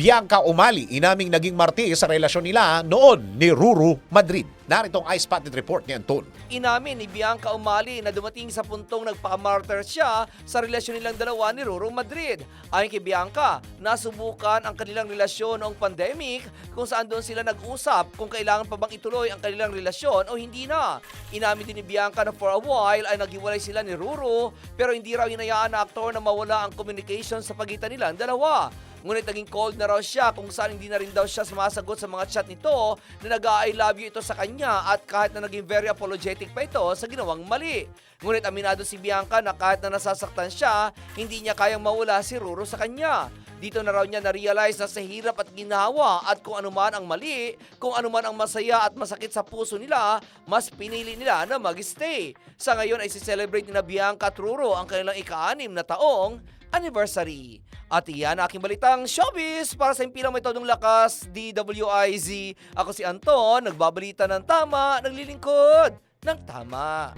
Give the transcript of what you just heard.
Bianca Umali, inaming naging marti sa relasyon nila noon ni Ruru Madrid. Narito ang eye-spotted report ni Anton. Inamin ni Bianca Umali na dumating sa puntong nagpakamartyr siya sa relasyon nilang dalawa ni Roro Madrid. Ayon kay Bianca, nasubukan ang kanilang relasyon noong pandemic kung saan doon sila nag-usap kung kailangan pa bang ituloy ang kanilang relasyon o hindi na. Inamin din ni Bianca na for a while ay naghiwalay sila ni Roro pero hindi raw hinayaan na aktor na mawala ang communication sa pagitan nilang dalawa. Ngunit naging cold na raw siya kung saan hindi na rin daw siya sumasagot sa mga chat nito na nag-I love you ito sa kanya at kahit na naging very apologetic pa ito sa ginawang mali. Ngunit aminado si Bianca na kahit na nasasaktan siya, hindi niya kayang mawala si Ruro sa kanya. Dito na raw niya na-realize na sa hirap at ginawa at kung anuman ang mali, kung anuman ang masaya at masakit sa puso nila, mas pinili nila na mag-stay. Sa ngayon ay si-celebrate ni na Bianca at Ruro ang kanilang ika-anim na taong anniversary. At iyan ang aking balitang showbiz para sa impilang may todong lakas, DWIZ. Ako si Anton, nagbabalita ng tama, naglilingkod ng tama.